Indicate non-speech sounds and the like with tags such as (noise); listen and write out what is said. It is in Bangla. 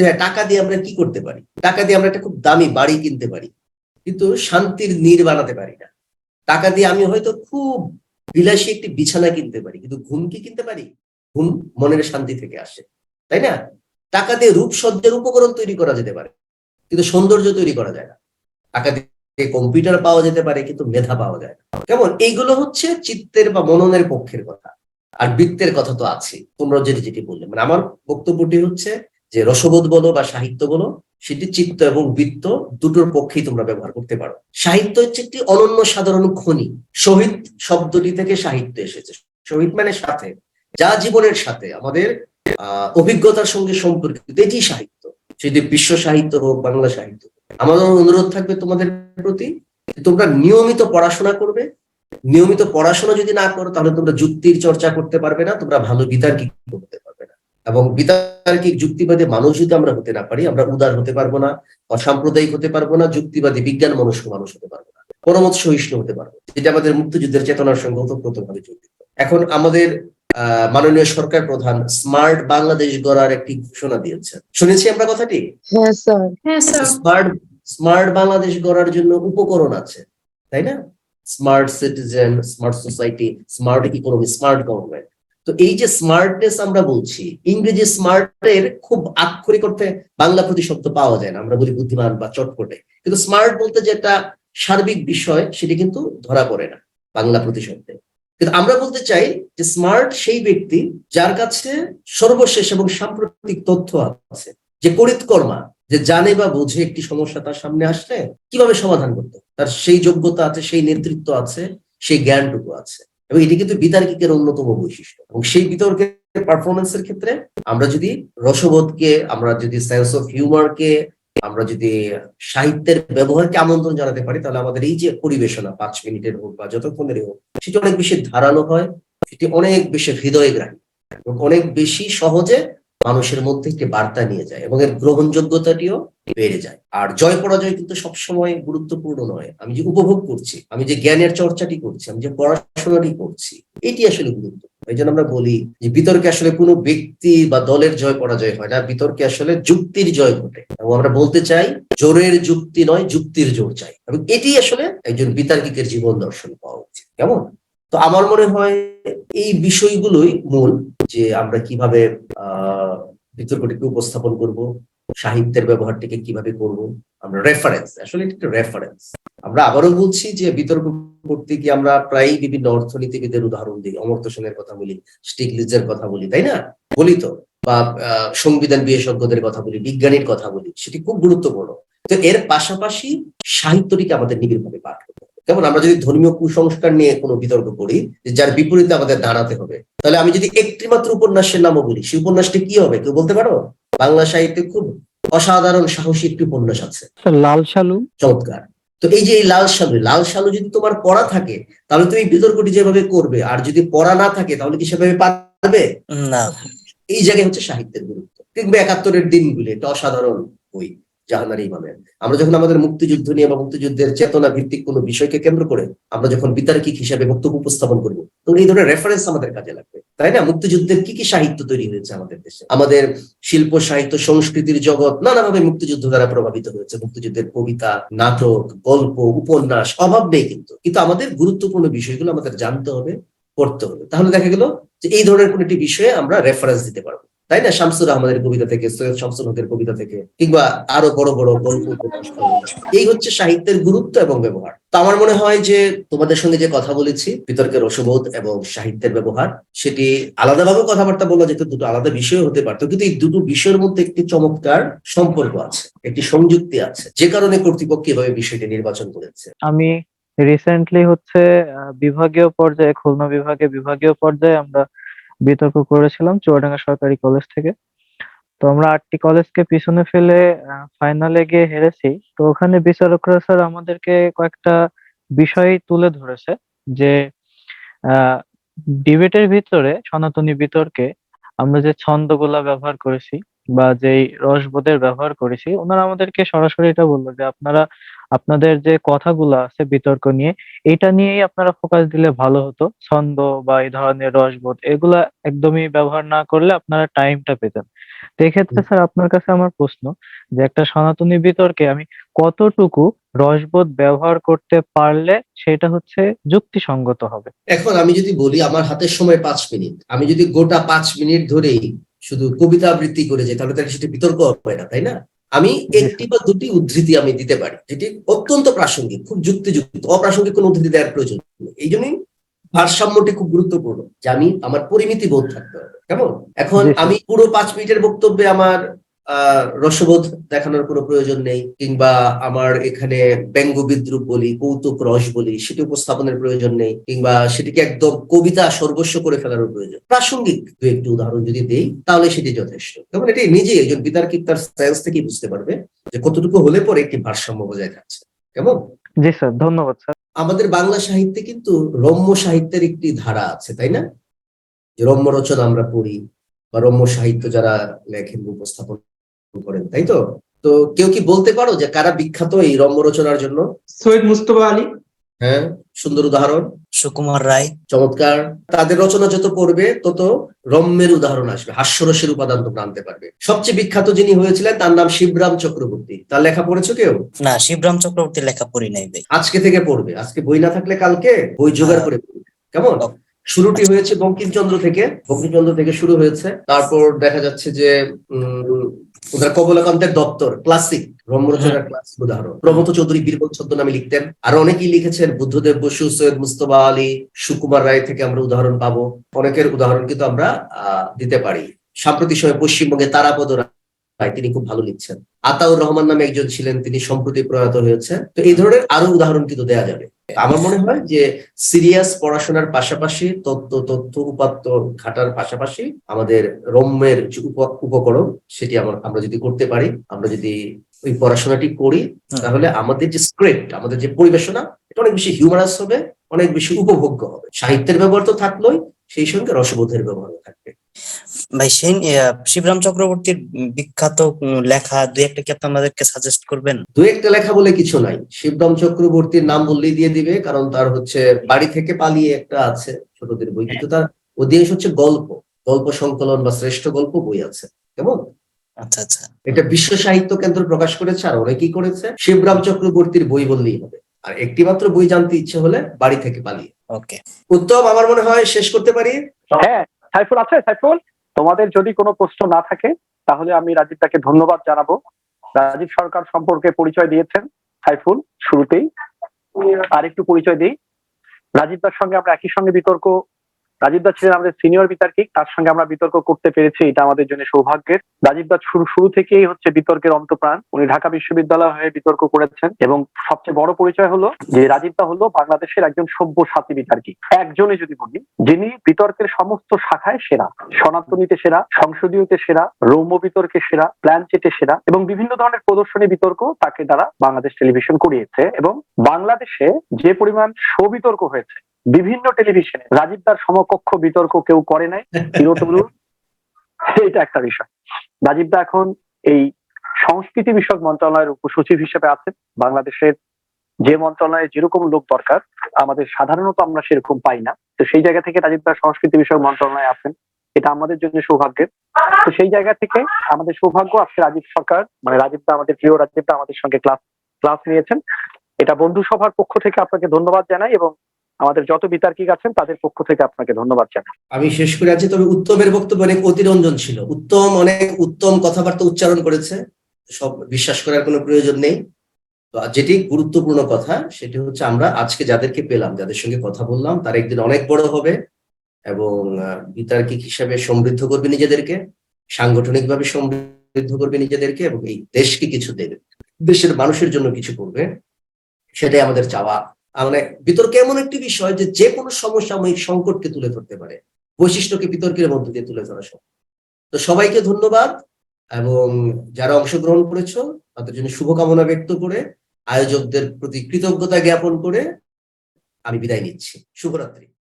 যে হ্যাঁ, টাকা দিয়ে আমরা কি করতে পারি? টাকা দিয়ে আমরা একটা খুব দামি বাড়ি কিনতে পারি কিন্তু শান্তির নীর বানাতে পারি না। টাকা দিয়ে আমি হয়তো খুব বিলাসী একটি বিছানা কিনতে পারি কিন্তু ঘুম কি কিনতে পারি? ঘুম মনের শান্তি থেকে আসে তাই না? টাকা দিয়ে রূপসজ্জার উপকরণ তৈরি করা যেতে পারে কিন্তু সৌন্দর্য তৈরি করা যায় না। টাকা দিয়ে কম্পিউটার পাওয়া যেতে পারে কিন্তু মেধা পাওয়া যায় না। কেমন? এইগুলো হচ্ছে চিত্তের বা মননের পক্ষের কথা আর বৃত্তের কথা তো আছে তোমরা যেটি যেটি বললে মানে আমার বক্তব্যটি হচ্ছে যে রসবোধ বলো বা সাহিত্য বলো, সেটি চিত্ত এবং বৃত্ত দুটোর পক্ষেই তোমরা ব্যবহার করতে পারো। সাহিত্য হচ্ছে একটি অনন্য সাধারণ খনি। শহীদ শব্দটি থেকে সাহিত্য এসেছে। শহীদ মানে সাথে। যা জীবনের সাথে। আমাদের অভিজ্ঞতার সঙ্গে সম্পর্কিত। এটি সাহিত্য। সেটি বিশ্ব সাহিত্য হোক, বাংলা সাহিত্য। আমাদের অনুরোধ থাকবে তোমাদের প্রতি তোমরা নিয়মিত পড়াশোনা করবে। নিয়মিত পড়াশোনা যদি না করো, তাহলে তোমরা যুক্তির চর্চা করতে পারবে না। তোমরা ভালো বিতার্কিক করতে এবং বিতার্কিক যুক্তিবাদী মানুষ যদি আমরা হতে না পারি আমরা উদার হতে পারব না অসাম্প্রদায়িক হতে পারব না যুক্তিবাদী বিজ্ঞান মনস্ক মানুষ হতে পারব না পরমত সহিষ্ণু হতে পারব যেটা আমাদের মুক্তিযুদ্ধের চেতনার সঙ্গে ওতপ্রোতভাবে জড়িত। এখন আমাদের আহ মাননীয় সরকার প্রধান স্মার্ট বাংলাদেশ গড়ার একটি ঘোষণা দিয়েছেন। শুনেছি আমরা কথাটি? হ্যাঁ স্যার। হ্যাঁ স্যার। স্মার্ট স্মার্ট বাংলাদেশ গড়ার জন্য উপকরণ আছে তাই না? Smart citizen smart society smart economy smart government. তো এই যে স্মার্টনেস আমরা বলছি, ইংরেজি স্মার্টের খুব আক্ষরিক অর্থে বাংলা প্রতিশব্দ পাওয়া যায় না, আমরা বলি বুদ্ধিমান বা চটপটে। কিন্তু স্মার্ট বলতে যেটা সার্বিক বিষয়, সেটি কিন্তু ধরা পড়ে না বাংলা প্রতিশব্দে। কিন্তু আমরা বলতে চাই যে স্মার্ট সেই ব্যক্তি যার কাছে সর্বশেষ এবং সাম্প্রতিক তথ্য আছে, যে করিতকর্মা, যে জানে বা বোঝে একটি সমস্যা তার সামনে আসলে কীভাবে সমাধান করতে? তার সেই যোগ্যতা আছে, সেই নেতৃত্ব আছে, সেই জ্ঞানটুকু আছে। এবং এটি কিন্তু বিতার্কিকের অন্যতম বৈশিষ্ট্য। এবং সেই বিতর্কের পারফরমেন্সের ক্ষেত্রে আমরা যদি রসবোধকে, আমরা যদি সেন্স অফ হিউমারকে আমরা যদি সাহিত্যের ব্যবহারকে আমন্ত্রণ জানাতে পারি, তাহলে আমাদের এই যে পরিবেশনা, পাঁচ মিনিটের হোক বা যতক্ষণের হোক, সেটি অনেক বেশি ধারালো হয়, সেটি অনেক বেশি হৃদয়গ্রাহী, এবং অনেক বেশি সহজে মানুষের মধ্যে একটি বার্তা নিয়ে যায় এবং এর গ্রহণযোগ্যতাটিও বেড়ে যায়। আর জয় পরাজয় কিন্তু সবসময় গুরুত্বপূর্ণ নয়। আমি যে উপভোগ করছি, আমি যে জ্ঞানের চর্চাটি করছি, আমি যে পড়াশোনাটি করছি, এটি আসলে গুরুত্ব এই জন্য আমরা বলি যে বিতর্কে আসলে কোনো ব্যক্তি বা দলের জয় পরাজয় হয় না, বিতর্কে আসলে যুক্তির জয় ঘটে। এবং আমরা বলতে চাই, জোরের যুক্তি নয়, যুক্তির জোর চাই। এবং এটি আসলে একজন বিতার্কিকের জীবন দর্শন পাওয়া উচিত। কেমন? তো আমার মনে হয় এই বিষয়গুলোই মূল যে আমরা কীভাবে বিতর্কটিকে উপস্থাপন করব, সাহিত্যের ব্যবহারটিকে কীভাবে করব, আমরা রেফারেন্স আসলে এটা একটা রেফারেন্স আমরা আবারও বলছি যে বিতর্ক করতে গিয়ে আমরা প্রায় বিভিন্ন অর্থনীতিবিদের উদাহরণ দিই, অমর্ত্য সেনের কথা বলি, স্টিগলিজের কথা বলি, তাই না? বলি তো, বা সংবিধান বিশেষজ্ঞদের কথা বলি, বিজ্ঞানীর কথা বলি, সেটি খুব গুরুত্বপূর্ণ। তো এর পাশাপাশি সাহিত্যটিকে আমাদের নিবিড়ভাবে পাঠ যেমন আমরা যদি ধর্মীয় কুসংস্কার নিয়ে কোনো বিতর্ক করি যার বিপরীতে আমাদের দাঁড়াতে হবে তাহলে আমি যদি একটি মাত্র উপন্যাসের নামও বলি সেই উপন্যাসটি কি হবে? কেউ বলতে পারো? বাংলা সাহিত্যে খুব অসাধারণ সাহসী একটি উপন্যাস আছে। লাল সালু চমৎকার। তো এই যে এই লাল সালু লাল সালু যদি তোমার পড়া থাকে তাহলে তুমি বিতর্কটি যেভাবে করবে আর যদি পড়া না থাকে তাহলে কি সেভাবে পারবে? না। এই জায়গায় হচ্ছে সাহিত্যের গুরুত্ব। কিংবা একাত্তরের দিনগুলি এটা অসাধারণ বই। জাহানার ইমামের। আমরা যখন আমাদের মুক্তিযুদ্ধ নিয়ে বা মুক্তিযুদ্ধের চেতনা ভিত্তিক কোনো বিষয়কে কেন্দ্র করে আমরা যখন বিতার্কিক হিসাবে বক্তব্য উপস্থাপন করব, তখন এই ধরনের রেফারেন্স আমাদের কাজে লাগবে। তাই না? মুক্তিযুদ্ধের কি কি সাহিত্য তৈরি হয়েছে আমাদের দেশে? আমাদের শিল্প, সাহিত্য, সংস্কৃতির জগৎ নানাভাবে মুক্তিযুদ্ধ দ্বারা প্রভাবিত হয়েছে। মুক্তিযুদ্ধের কবিতা, নাটক, গল্প, উপন্যাস, অভাব নেই কিন্তু। কিন্তু আমাদের গুরুত্বপূর্ণ বিষয়গুলো আমাদের জানতে হবে, পড়তে হবে। তাহলে দেখা গেল যে এই ধরনের কোন একটি বিষয়ে আমরা রেফারেন্স দিতে পারব। তাই না? শামসুর আহমদের কবিতা থেকে, সৈয়দ শামসুল হকের কবিতা থেকে, কিংবা আরও বড় বড় গল্প এই হচ্ছে সাহিত্যের গুরুত্ব এবং ব্যবহার। তো আমার মনে হয় যে তোমাদের সঙ্গে যে কথা বলেছি, বিতর্কের রসবোধ এবং সাহিত্যের ব্যবহার, সেটি আলাদাভাবে কথাবার্তা বলা যেত, দুটো আলাদা বিষয় হতে পারতো, কিন্তু এই দুটো বিষয়ের মধ্যে একটি চমৎকার সম্পর্ক আছে, একটি সংযুক্তি আছে, যে কারণে কর্তৃপক্ষ এভাবে বিষয়টি নির্বাচন করেছে। আমি রিসেন্টলি হচ্ছে বিভাগীয় পর্যায়ে, খুলনা বিভাগে বিভাগীয় পর্যায়ে আমরা বিতর্ক করেছিলাম চুয়াডাঙ্গা সরকারি কলেজ থেকে। তো আমরা আটটি কলেজকে পিছনে ফেলে ফাইনালে গিয়ে হেরেছি। তো ওখানে বিচারকরা স্যার আমাদেরকে কয়েকটা বিষয় তুলে ধরেছে যে ডিবেটের ভিতরে সনাতনী বিতর্কে আমরা যে ছন্দগুলা ব্যবহার করেছি বা যেই রসবোধের ব্যবহার করেছি ওনারা আমাদেরকে সরাসরি এটা বলল যে আপনারা আপনাদের যে কথাগুলো আছে বিতর্ক নিয়ে এটা নিয়েই আপনারা ফোকাস দিলে ভালো হতো। ছন্দ বা এই ধরনের রসবোধ এগুলা একদমই ব্যবহার না করলে আপনারা টাইমটা পেতেন। তো এক্ষেত্রে স্যার আপনার কাছে আমার প্রশ্ন যে একটা সনাতনী বিতর্কে আমি কতটুকু রসবোধ ব্যবহার করতে পারলে সেটা হচ্ছে যুক্তিসঙ্গত হবে? এখন আমি যদি বলি আমার হাতের সময় পাঁচ মিনিট। আমি যদি গোটা পাঁচ মিনিট ধরেই শুধু কবিতা আবৃত্তি করে যায় তাহলে তাহলে সেটা বিতর্ক হবে না তাই না? আমি একটি বা দুটি উদ্ধৃতি আমি দিতে পারি যেটি অত্যন্ত প্রাসঙ্গিক খুব যুক্তিযুক্ত অপ্রাসঙ্গিক কোনো উদ্ধৃতি দেওয়ার প্রয়োজন এই জন্যই ভারসাম্যটি খুব গুরুত্বপূর্ণ যে আমি আমার পরিমিতি বোধ থাকতে হবে কেমন? এখন আমি পুরো পাঁচ মিনিটের বক্তব্যে আমার রসবোধ দেখানোর কোনো প্রয়োজন নেই কিংবা আমার এখানে ব্যঙ্গ বিদ্রুপ বলি কৌতুক রস বলি সেটি উপস্থাপনের প্রয়োজন নেই কিংবা সেটিকে একদম কবিতা সর্বস্ব করে ফেলার প্রয়োজন। প্রাসঙ্গিক দু একটি উদাহরণ যদি দেই তাহলে সেটি যথেষ্ট। এবং এটি নিজে একজন বিতার্কিক তার সায়েন্স থেকেই বুঝতে পারবে যে কতটুকু হলে পরে একটি ভারসাম্য বজায় থাকছে। কেমন? জি স্যার ধন্যবাদ স্যার। আমাদের বাংলা সাহিত্যে কিন্তু রম্য সাহিত্যের একটি ধারা আছে তাই না? যে রম্য রচনা আমরা পড়ি বা রম্য সাহিত্য যারা লেখেন উপস্থাপন করেন তাই তো? তো কেউ কি বলতে পারো যে কারা বিখ্যাত এই রম্য রচনার জন্য? সৈয়দ মুস্তফা আলী। হ্যাঁ সুন্দর উদাহরণ। সুকুমার রায়। চমৎকার। তাদের রচনা যত পড়বে তত রম্যের উদাহরণ আসবে হাস্যরসের উপাদান তোমরা আনতে পারবে। সবচেয়ে বিখ্যাত যিনি হয়েছিলেন তার নাম শিবরাম চক্রবর্তী। তার লেখা পড়েছো কেউ? না শিবরাম চক্রবর্তীর লেখা পড়ি নাই ভাই। আজকে থেকে পড়বে। আজকে বই না থাকলে কালকে বই জোগাড় করে পড়বে। কেমন? শুরুটি হয়েছে বঙ্কিমচন্দ্র থেকে। বঙ্কিমচন্দ্র থেকে শুরু হয়েছে। তারপর দেখা যাচ্ছে যে উম ওদের কমলাকান্তের দপ্তর ক্লাসিক রম্যরচনার ক্লাসিক উদাহরণ। প্রমথ চৌধুরী বীরবল ছদ্মনামে লিখতেন। আর অনেকেই লিখেছেন বুদ্ধদেব বসু সৈয়দ মুস্তফা আলী সুকুমার রায় থেকে আমরা উদাহরণ পাবো। অনেকের উদাহরণ কিন্তু আমরা আহ, দিতে পারি। সাম্প্রতিক সময়ে পশ্চিমবঙ্গে তারাপদ রায় তিনি খুব ভালো লিখছেন। আতাউর রহমান নামে একজন ছিলেন তিনি সম্প্রতি প্রয়াত হয়েছে তো এই ধরনের আরও উদাহরণ কিন্তু দেয়া যাবে। আমার মনে হয় যে সিরিয়াস পড়াশোনার পাশাপাশি তত্ত্ব তথ্য উপাত্ত ঘাটার পাশাপাশি আমাদের রম্যের উপকরণ সেটি আমার আমরা যদি করতে পারি আমরা যদি ওই পড়াশোনাটি করি তাহলে আমাদের যে স্ক্রিপ্ট আমাদের যে পরিবেশনা এটা অনেক বেশি হিউমারাস হবে অনেক বেশি উপভোগ্য হবে। সাহিত্যের ব্যবহার তো থাকলোই সেই সঙ্গে রসবোধের ব্যবহার থাকবে। ভাই সেন আহ, শিবরাম চক্রবর্তীর বিখ্যাত লেখা দুই একটা কি আপনি আমাদেরকে সাজেস্ট করবেন? দুই একটা লেখা বলে কিছু নাই। শিবরাম চক্রবর্তীর নাম বললেই দিয়ে দিবে কারণ তার হচ্ছে বাড়ি থেকে পালিয়ে একটা আছে ছোটদের বই। কিন্তু তার অধিকাংশ হচ্ছে গল্প। গল্প সংকলন বা শ্রেষ্ঠ গল্প বই আছে। কেমন? আচ্ছা আচ্ছা। এটা বিশ্ব সাহিত্য কেন্দ্র প্রকাশ করেছে আর অনেকেই করেছে? শিবরাম চক্রবর্তীর বই বললেই হবে। আর একটি মাত্র বই জানতে ইচ্ছে হলে বাড়ি থেকে পালিয়ে। ওকে উত্তম আমার মনে হয় শেষ করতে পারি? হ্যাঁ। সাইফুল আছে? সাইফুল, তোমাদের যদি কোনো প্রশ্ন না থাকে, তাহলে আমি রাজীবটাকে ধন্যবাদ জানাব। রাজীব সরকার সম্পর্কে পরিচয় দিয়েছেন সাইফুল শুরুতেই। আর একটু পরিচয় দিই। রাজীবদার সঙ্গে আমরা একই সঙ্গে বিতর্ক রাজীবদা ছিলেন আমাদের সিনিয়র বিতর্কিক, তার সঙ্গে আমরা বিতর্ক করতে পেরেছি, এটা আমাদের জন্য সৌভাগ্যের। রাজীব রাজীবদা শুরু শুরু থেকেই হচ্ছে বিতর্কের অন্তপ্রাণ। উনি ঢাকা বিশ্ববিদ্যালয় হয়ে বিতর্ক করেছেন এবং সবচেয়ে বড় পরিচয় হলো যে রাজীবদা হলো বাংলাদেশের একজন সভ্য সাথী বিতর্কিক। একজনে যদি বলি, যিনি বিতর্কের সমস্ত শাখায় সেরা, সনাতনীতে সেরা, সংসদীয়তে সেরা, রৌম্য বিতর্কে সেরা, প্ল্যান চেটে সেরা এবং বিভিন্ন ধরনের প্রদর্শনী বিতর্ক তাকে দ্বারা বাংলাদেশ টেলিভিশন করিয়েছে এবং বাংলাদেশে যে পরিমাণ শো বিতর্ক হয়েছে বিভিন্ন টেলিভিশনে রাজীব দার সমকক্ষ বিতর্ক কেউ করে নাই (laughs) চিরতরুণ এটা একটা বিষয়। রাজীব দা এখন এই সংস্কৃতি বিষয়ক মন্ত্রণালয়ের উপসচিব হিসেবে আছেন। বাংলাদেশের যে মন্ত্রণালয়ে যেরকম লোক দরকার আমাদের সাধারণত আমরা সেরকম পাই না। তো সেই জায়গা থেকে রাজীব দা সংস্কৃতি বিষয়ক মন্ত্রণালয়ে আছেন। এটা আমাদের জন্য সৌভাগ্যের। তো সেই জায়গা থেকে আমাদের সৌভাগ্য আজকে রাজীব সরকার মানে রাজীব দা আমাদের প্রিয় রাজীব দা আমাদের সঙ্গে ক্লাস ক্লাস নিয়েছেন। এটা বন্ধু সভার পক্ষ থেকে আপনাকে ধন্যবাদ জানাই এবং আমাদের যত বিতার্কিক আছেন, তাদের পক্ষ থেকে আপনাকে ধন্যবাদ জানাই। আমি শেষ করে আছি তবে উত্তমের বক্তব্য অনেক অতিরঞ্জন ছিল। উত্তম অনেক উত্তম কথাবার্তা উচ্চারণ করেছে, সব বিশ্বাস করার কোনো প্রয়োজন নেই। যেটি গুরুত্বপূর্ণ কথা, সেটি হচ্ছে আমরা আজকে যাদেরকে পেলাম, যাদের সঙ্গে কথা বললাম, তারা একদিন অনেক বড় হবে এবং বিতার্কিক হিসাবে সমৃদ্ধ করবে নিজেদেরকে, সাংগঠনিকভাবে সমৃদ্ধ করবে নিজেদেরকে এবং এই দেশকে কিছু দেবে, দেশের মানুষের জন্য কিছু করবে, সেটাই আমাদের চাওয়া। মানে বিতর্ক এমন একটি বিষয় যে যে কোনো সমসাময়িক সংকটকে তুলে ধরতে পারে। বৈশিষ্ট্যকে বিতর্কের মধ্যে দিয়ে তুলে ধরা সম্ভব। তো সবাইকে ধন্যবাদ এবং যারা অংশগ্রহণ করেছ, তাদের জন্য শুভকামনা ব্যক্ত করে আয়োজকদের প্রতি কৃতজ্ঞতা জ্ঞাপন করে আমি বিদায় নিচ্ছি। শুভরাত্রি।